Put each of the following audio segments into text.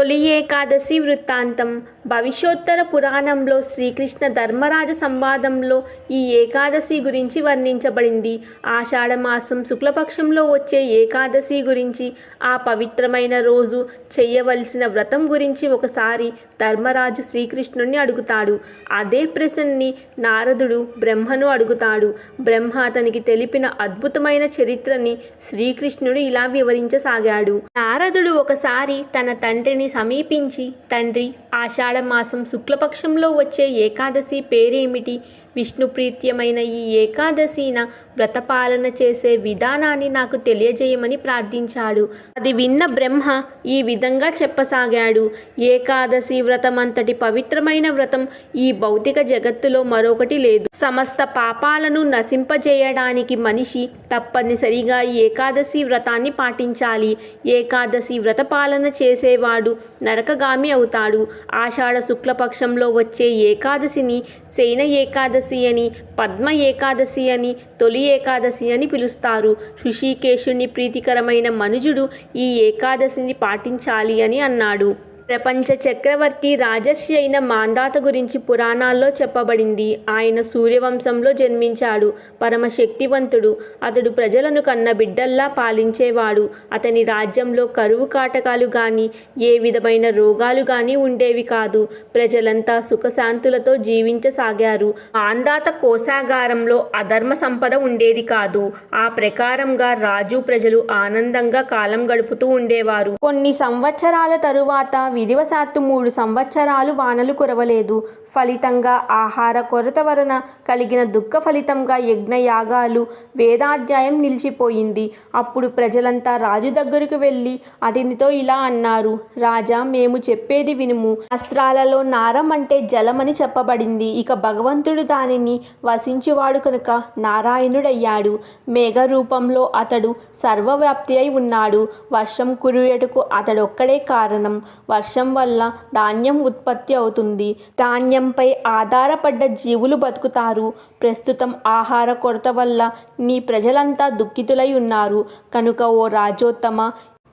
తొలి ఏకాదశి వృత్తాంతం. భవిష్యోత్తర పురాణంలో శ్రీకృష్ణ ధర్మరాజ సంవాదంలో ఈ ఏకాదశి గురించి వర్ణించబడింది. ఆషాఢమాసం శుక్లపక్షంలో వచ్చే ఏకాదశి గురించి ఆ పవిత్రమైన రోజు చేయవలసిన వ్రతం గురించి ఒకసారి ధర్మరాజు శ్రీకృష్ణుణ్ణి అడుగుతాడు. అదే ప్రశ్నని నారదుడు బ్రహ్మను అడుగుతాడు. బ్రహ్మ అతనికి తెలిపిన అద్భుతమైన చరిత్రని శ్రీకృష్ణుడు ఇలా వివరించసాగాడు. నారదుడు ఒకసారి తన తండ్రిని సమీపించి తండ్రి ఆషాఢమాసం శుక్లపక్షంలో వచ్చే ఏకాదశి పేరేమిటి? విష్ణుప్రీత్యమైన ఈ ఏకాదశిన వ్రతపాలన చేసే విధానాన్ని నాకు తెలియజేయమని ప్రార్థించాడు. అది విన్న బ్రహ్మ ఈ విధంగా చెప్పసాగాడు. ఏకాదశి వ్రతం అంతటి పవిత్రమైన వ్రతం ఈ భౌతిక జగత్తులో మరొకటి లేదు. సమస్త పాపాలను నశింపజేయడానికి మనిషి తప్పనిసరిగా ఈ ఏకాదశి వ్రతాన్ని పాటించాలి. ఏకాదశి వ్రత పాలన చేసేవాడు నరకగామి అవుతాడు. ఆషాఢ శుక్లపక్షంలో వచ్చే ఏకాదశిని శయన ఏకాదశి అని పద్మ ఏకాదశి అని తొలి ఏకాదశి అని పిలుస్తారు. ఋషికేశుని ప్రీతికరమైన మనుజుడు ఈ ఏకాదశిని పాటించాలి అని అన్నాడు. ప్రపంచ చక్రవర్తి రాజర్షి అయిన మాందాత గురించి పురాణాల్లో చెప్పబడింది. ఆయన సూర్యవంశంలో జన్మించాడు. పరమశక్తివంతుడు. అతడు ప్రజలను కన్న బిడ్డల్లా పాలించేవాడు. అతని రాజ్యంలో కరువు కాటకాలు గాని ఏ విధమైన రోగాలు గాని ఉండేవి కాదు. ప్రజలంతా సుఖశాంతులతో జీవించసాగారు. మాందాత కోశాగారంలో అధర్మ సంపద ఉండేది కాదు. ఆ ప్రకారంగా రాజు ప్రజలు ఆనందంగా కాలం గడుపుతూ ఉండేవారు. కొన్ని సంవత్సరాల తరువాత విధివశాత్తు మూడు సంవత్సరాలు వానలు కురవలేదు. ఫలితంగా ఆహార కొరత వలన కలిగిన దుఃఖ ఫలితంగా యజ్ఞయాగాలు వేదాధ్యాయం నిలిచిపోయింది. అప్పుడు ప్రజలంతా రాజు దగ్గరకు వెళ్ళి అతనితో ఇలా అన్నారు రాజా మేము చెప్పేది వినుము. అస్త్రాలలో నారం అంటే జలమని చెప్పబడింది. ఇక భగవంతుడు దానిని వసించువాడు కనుక నారాయణుడయ్యాడు. మేఘ రూపంలో అతడు సర్వవ్యాప్తి అయి ఉన్నాడు. వర్షం కురియుటకు అతడొక్కడే కారణం. వర్షం వల్ల ధాన్యం ఉత్పత్తి అవుతుంది. ధాన్యం ధాన్యంపై ఆధారపడ్డ జీవులు బతుకుతారు. ప్రస్తుతం ఆహార కొరత వల్ల నీ ప్రజలంతా దుఃఖితులై ఉన్నారు కనుక ఓ రాజోత్తమ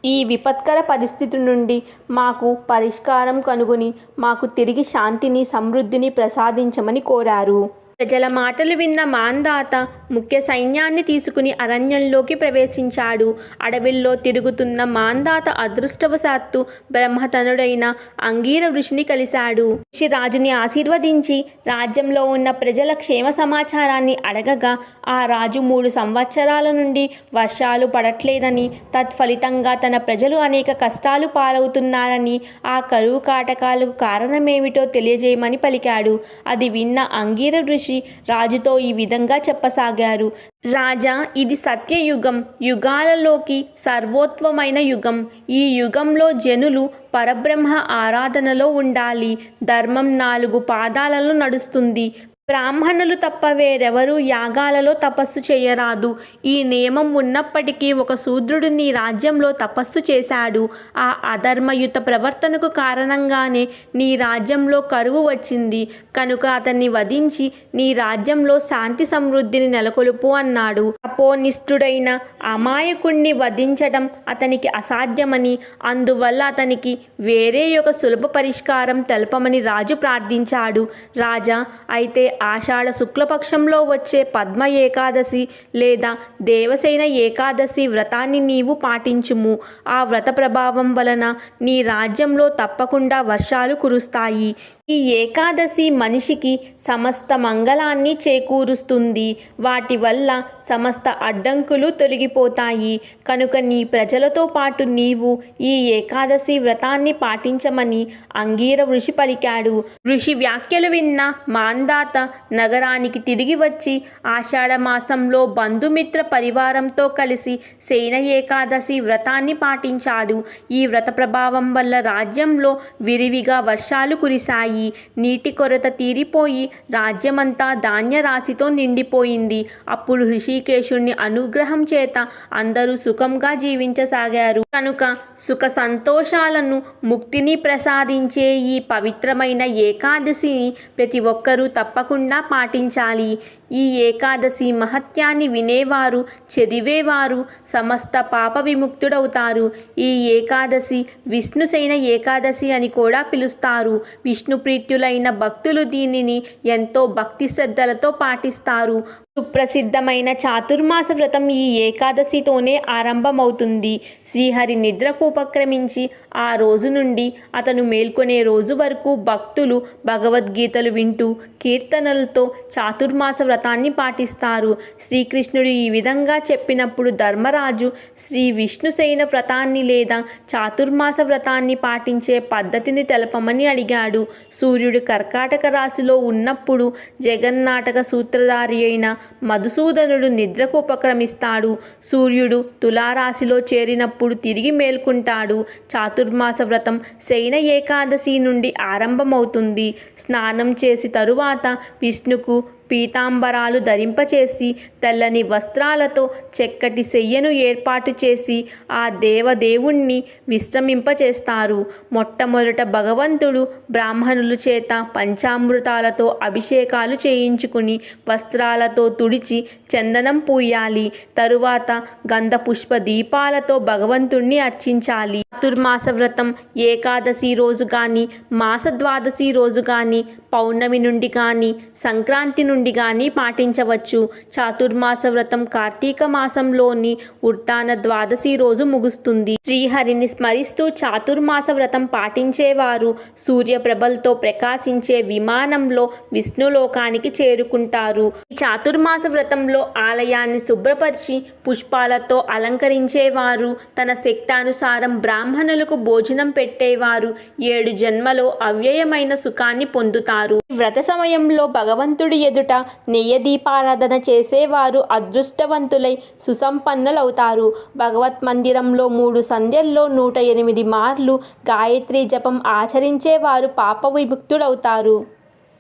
ఈ విపత్కర పరిస్థితి నుండి మాకు పరిష్కారం కనుగొని మాకు తిరిగి శాంతిని సమృద్ధిని ప్రసాదించమని కోరారు. ప్రజల మాటలు విన్న మాందాత ముఖ్య సైన్యాన్ని తీసుకుని అరణ్యంలోకి ప్రవేశించాడు. అడవిల్లో తిరుగుతున్న మాందాత అదృష్టవశాత్తు బ్రహ్మతనుడైన అంగీర ఋషిని కలిశాడు. ఋషి రాజుని ఆశీర్వదించి రాజ్యంలో ఉన్న ప్రజల క్షేమ సమాచారాన్ని అడగగా ఆ రాజు మూడు సంవత్సరాల నుండి వర్షాలు పడట్లేదని తత్ఫలితంగా తన ప్రజలు అనేక కష్టాలు పాలవుతున్నారని ఆ కరువు కాటకాలకు కారణమేమిటో తెలియజేయమని పలికాడు. అది విన్న అంగీర ఋషి రాజుతో ఈ విధంగా చెప్పసాగారు. రాజా ఇది సత్యయుగం. యుగాలలోకి సర్వోత్వమైన యుగం. ఈ యుగంలో జనులు పరబ్రహ్మ ఆరాధనలో ఉండాలి. ధర్మం నాలుగు పాదాలలో నడుస్తుంది. బ్రాహ్మణులు తప్ప వేరెవరూ యాగాలలో తపస్సు చేయరాదు. ఈ నియమం ఉన్నప్పటికీ ఒక శూద్రుడు నీ రాజ్యంలో తపస్సు చేశాడు. ఆ అధర్మయుత ప్రవర్తనకు కారణంగానే నీ రాజ్యంలో కరువు వచ్చింది. కనుక అతన్ని వధించి నీ రాజ్యంలో శాంతి సమృద్ధిని నెలకొల్పు అన్నాడు. అపోనిష్ఠుడైన అమాయకుణ్ణి వధించడం అతనికి అసాధ్యమని అందువల్ల అతనికి వేరే ఒక సులభ పరిష్కారం తెలపమని రాజు ప్రార్థించాడు. రాజా అయితే ఆషాఢ శుక్లపక్షంలో వచ్చే పద్మ ఏకాదశి లేదా దేవసేన ఏకాదశి వ్రతాన్ని నీవు పాటించుము. ఆ వ్రత ప్రభావం వలన నీ రాజ్యంలో తప్పకుండా వర్షాలు కురుస్తాయి. ఈ ఏకాదశి మనిషికి సమస్త మంగళాన్ని చేకూరుస్తుంది. వాటి వల్ల సమస్త అడ్డంకులు తొలగిపోతాయి. కనుక నీ ప్రజలతో పాటు నీవు ఈ ఏకాదశి వ్రతాన్ని పాటించమని అంగీర ఋషి పలికాడు. ఋషి వ్యాఖ్యలు విన్న మాందాత నగరానికి తిరిగి వచ్చి ఆషాఢ మాసంలో బంధుమిత్ర పరివారంతో కలిసి శయన ఏకాదశి వ్రతాన్ని పాటించాడు. ఈ వ్రత ప్రభావం వల్ల రాజ్యంలో విరివిగా వర్షాలు కురిశాయి. వచ్చాయి నీటి కొరత తీరిపోయి రాజ్యమంతా ధాన్య రాశితో నిండిపోయింది. అప్పుడు హృషికేశుని అనుగ్రహం చేత అందరూ సుఖంగా జీవించసాగారు. కనుక సుఖ సంతోషాలను ముక్తిని ప్రసాదించే ఈ పవిత్రమైన ఏకాదశిని ప్రతి ఒక్కరూ తప్పకుండా పాటించాలి. ఈ ఏకాదశి మహత్యాన్ని వినేవారు చదివేవారు సమస్త పాప విముక్తుడవుతారు. ఈ ఏకాదశి విష్ణుసైన ఏకాదశి అని కూడా పిలుస్తారు. విష్ణు ప్రీత్యులైన భక్తులు దీనిని ఎంతో భక్తి శ్రద్ధలతో పాటిస్తారు. సుప్రసిద్ధమైన చాతుర్మాస వ్రతం ఈ ఏకాదశితోనే ఆరంభమవుతుంది. శ్రీహరి నిద్రకు ఉపక్రమించి ఆ రోజు నుండి అతను మేల్కొనే రోజు వరకు భక్తులు భగవద్గీతలు వింటూ కీర్తనలతో చాతుర్మాస వ్రతాన్ని పాటిస్తారు. శ్రీకృష్ణుడు ఈ విధంగా చెప్పినప్పుడు ధర్మరాజు శ్రీ విష్ణుసేన వ్రతాన్ని లేదా చాతుర్మాస వ్రతాన్ని పాటించే పద్ధతిని తెలపమని అడిగాడు. సూర్యుడు కర్కాటక రాశిలో ఉన్నప్పుడు జగన్నాటక సూత్రధారి అయిన మధుసూదనుడు నిద్రకు ఉపక్రమిస్తాడు. సూర్యుడు తులారాశిలో చేరినప్పుడు తిరిగి మేల్కుంటాడు. చాతుర్మాస వ్రతం శయన ఏకాదశి నుండి ఆరంభమవుతుంది. స్నానం చేసి తరువాత విష్ణుకు పీతాంబరాలు ధరింపచేసి తెల్లని వస్త్రాలతో చెక్కటి శయ్యను ఏర్పాటు చేసి ఆ దేవదేవుణ్ణి విశ్రమింపచేస్తారు. మొట్టమొదట భగవంతుడు బ్రాహ్మణుల చేత పంచామృతాలతో అభిషేకాలు చేయించుకుని వస్త్రాలతో తుడిచి చందనం పూయాలి. తరువాత గంధ పుష్ప దీపాలతో భగవంతుణ్ణి అర్చించాలి. చతుర్మాస వ్రతం ఏకాదశి రోజు కానీ మాస ద్వాదశి రోజు కానీ పౌర్ణమి నుండి కానీ సంక్రాంతి నుండి కానీ పాటించవచ్చు. చాతుర్మాస వ్రతం కార్తీక మాసంలోని ఉత్తాన ద్వాదశి రోజు ముగుస్తుంది. శ్రీహరిని స్మరిస్తూ చాతుర్మాస వ్రతం పాటించేవారు సూర్యప్రభలతో ప్రకాశించే విమానంలో విష్ణులోకానికి చేరుకుంటారు. ఈ చాతుర్మాస వ్రతంలో ఆలయాన్ని శుభ్రపరిచి పుష్పాలతో అలంకరించేవారు. తన శక్తానుసారం బ్రాహ్మణులకు భోజనం పెట్టేవారు. ఏడు జన్మలో అవ్యయమైన సుఖాన్ని పొందుతారు. వ్రత సమయంలో భగవంతుడి ఎదుట నెయ్య దీపారాధన చేసేవారు అదృష్టవంతులై సుసంపన్నులవుతారు. భగవత్ మందిరంలో మూడు సంధ్యల్లో నూట ఎనిమిది మార్లు గాయత్రి జపం ఆచరించేవారు పాప విముక్తుడవుతారు.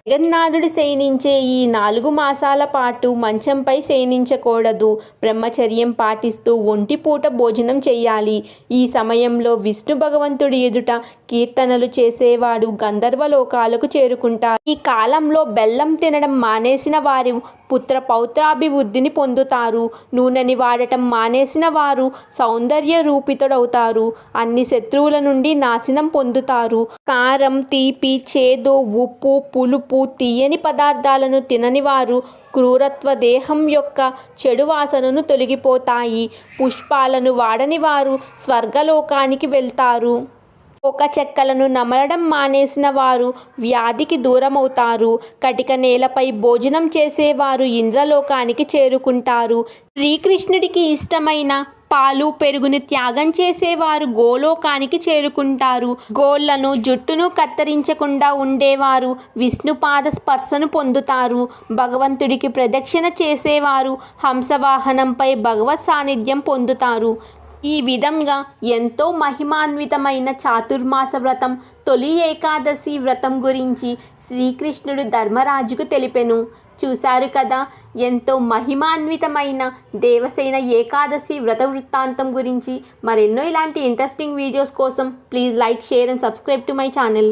జగన్నాథుడు శయనించే ఈ నాలుగు మాసాల పాటు మంచంపై శయనించకూడదు. బ్రహ్మచర్యం పాటిస్తూ ఒంటిపూట భోజనం చేయాలి. ఈ సమయంలో విష్ణు భగవంతుడి ఎదుట కీర్తనలు చేసేవాడు గంధర్వలోకాలకు చేరుకుంటారు ఈ కాలంలో బెల్లం తినడం మానేసిన వారు పుత్ర పౌత్రాభివృద్ధిని పొందుతారు. నూనెని వాడటం మానేసిన వారు సౌందర్య రూపితుడవుతారు అన్ని శత్రువుల నుండి నాశనం పొందుతారు. కారం తీపి చేదు ఉప్పు పులుపు తీయని పదార్థాలను తినని వారు క్రూరత్వ దేహం యొక్క చెడు వాసనను తొలగిపోతాయి. పుష్పాలను వాడని వారు స్వర్గలోకానికి వెళ్తారు. ఒక చెక్కలను నమలడం మానేసిన వారు వ్యాధికి దూరమవుతారు. కటిక నేలపై భోజనం చేసేవారు ఇంద్రలోకానికి చేరుకుంటారు. శ్రీకృష్ణుడికి ఇష్టమైన పాలు పెరుగుని త్యాగం చేసేవారు గోలోకానికి చేరుకుంటారు. గోళ్ళను జుట్టును కత్తిరించకుండా ఉండేవారు విష్ణుపాద స్పర్శను పొందుతారు. భగవంతుడికి ప్రదక్షిణ చేసేవారు హంసవాహనంపై భగవత్ సాన్నిధ్యం పొందుతారు. ఈ విధంగా ఎంతో మహిమాన్వితమైన చాతుర్మాస వ్రతం తొలి ఏకాదశి వ్రతం గురించి శ్రీకృష్ణుడు ధర్మరాజుకు తెలిపెను. చూశారు కదా ఎంతో మహిమాన్వితమైన దేవసేన ఏకాదశి వ్రత వృత్తాంతం గురించి మరెన్నో ఇలాంటి ఇంట్రెస్టింగ్ వీడియోస్ కోసం please like share and subscribe to my channel